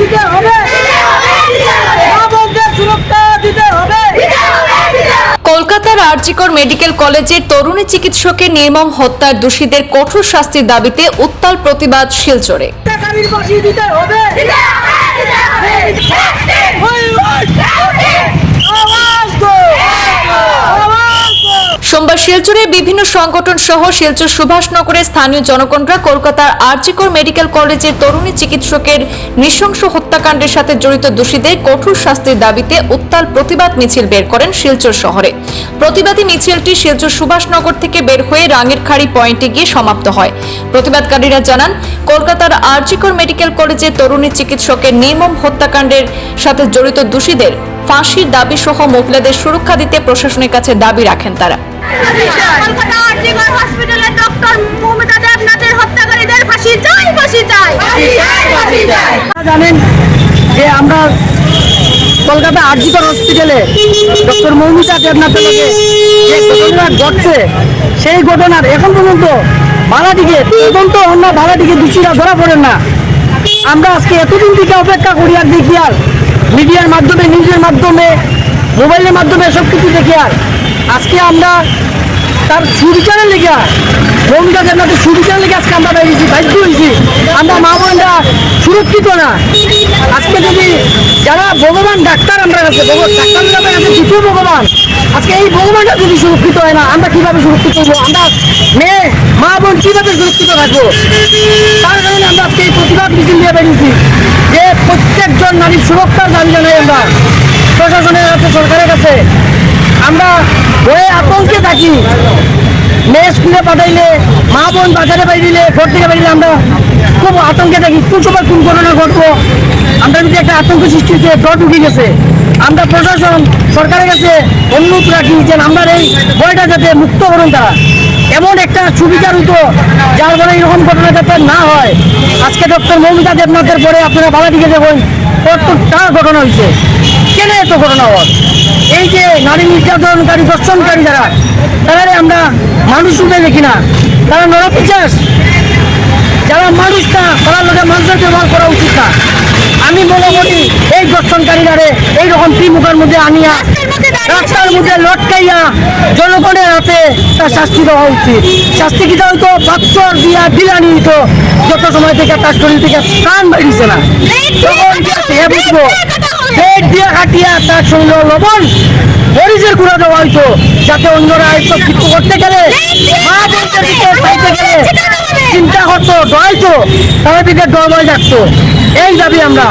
দিতে হবে। সুরক্ষা দিতে হবে। কলকাতার আরজিকর মেডিকেল কলেজের তরুণী চিকিৎসকের নির্মম হত্যার দোষীদের কঠোর শাস্তির দাবিতে উত্তাল প্রতিবাদ শিলচরে। দিতে হবে। সোমবার শিলচরে বিভিন্ন সংগঠন সহ শিলচর সুভাষনগরের স্থানীয় জনগণরা কলকাতার আরজিকর মেডিকেল কলেজের তরুণী চিকিৎসকের নৃশংস হত্যাকাণ্ডের সাথে জড়িত দোষীদের কঠোর শাস্তির দাবিতে উত্তাল প্রতিবাদ মিছিল বের করেন শিলচর শহরে। প্রতিবাদী মিছিলটি শিলচর সুভাষনগর থেকে বের হয়ে রাঙের খাড়ি পয়েন্টে গিয়ে সমাপ্ত হয়। প্রতিবাদকারীরা জানান, কলকাতার আরজিকর মেডিকেল কলেজের তরুণী চিকিৎসকের নির্মম হত্যাকাণ্ডের সাথে জড়িত দোষীদের ফাঁসির দাবি সহ মহিলাদের সুরক্ষা দিতে প্রশাসনের কাছে দাবি রাখেন তারা। জানেন যে আমরা কলকাতা আরজিকর হসপিটালে ডক্টর মৌমিতা দেবনাথের লোকে যে ঘটনা ঘটছে, সেই ঘটনার এখন পর্যন্ত ভাড়াটিকে তদন্ত অন্য ভাড়াটিকে দোষীরা ধরা পড়েন না। আমরা আজকে এতদিন থেকে অপেক্ষা করি আর দেখি আর মিডিয়ার মাধ্যমে, নিউজের মাধ্যমে, মোবাইলের মাধ্যমে সব কিছু দেখি আর আজকে আমরা তার সুবিচারের লেগে মৌমিতা দেবনাথের সুবিচারের লেগে আজকে আমরা বেরিয়েছি, বাধ্য হয়েছি। আমরা মা বোনরা সুরক্ষিত না। আজকে যদি যারা ভগবান ডাক্তার আমরা আছে দ্বিতীয় ভগবান, আজকে এই ভগবানটা যদি সুরক্ষিত হয় না, আমরা কীভাবে সুরক্ষিত হব? আমরা মেয়ে, মা বোন কীভাবে সুরক্ষিত থাকব? তার কারণে আমরা আজকে এই প্রতিবাদ মিছিল দিয়ে বেরিয়েছি। প্রত্যেকজন নারীর সুরক্ষার দাবি জানাই আমরা। প্রশাসনের কাছে, সরকারের কাছে। আমরা ভয়ে আতঙ্কে থাকি। মেয়ে স্কুলে পাঠাইলে, মা বোন বাজারে বাইরিলে ঘর থেকে বাইরিলে আমরা খুব আতঙ্কে থাকি। কোন সময় কোন ঘটনা ঘটবো? আমরা যদি একটা আতঙ্ক সৃষ্টি হচ্ছে ডর ঢুকে গেছে। আমরা প্রশাসন, সরকারের কাছে অনুরোধ রাখি যে আমরা এই ভয়টা যাতে মুক্ত করুন তারা। এমন একটা সুবিচার হইতো যার ফলে এরকম ঘটনা যাতে না হয়। আজকে ডক্টর মৌমিতা দেবনাথের পরে আপনারা ভাড়া দিকে দেখুন। ঘটনা হয়েছে কেন এত ঘটনা হয় এই যে নারী নির্যাতনকারী, দর্শনকারী যারা আমরা মানুষ রূপে দেখি না। তারা নরপিচাস যারা মানুষ না, তারা লোকের মানুষের ব্যবহার করা উচিত না। আমি মনে করি এই দর্শনকারীরা এইরকম ত্রিমুখের মধ্যে আনিয়া, রাস্তার মধ্যে লটকাইয়া জনগণের হাতে তার শাস্তি দেওয়া উচিত। শাস্তি কি হয়তো বাচ্চর দিয়া বিলানি হইতো। যত সময় থেকে তার শরীর থেকে প্রাণ বেরিয়েছে না পেট দিয়ে কাটিয়া তার সঙ্গে লবণ মরিচের গুঁড়ো দেওয়া হইতো, যাতে অন্যরা এইসব কিছু করতে গেলে মা বলতে দিকে চাইতে গেলে চিন্তা করতো ডরাইতো তাদের দিকে ডর ভয় থাকতো এই দাবি আমরা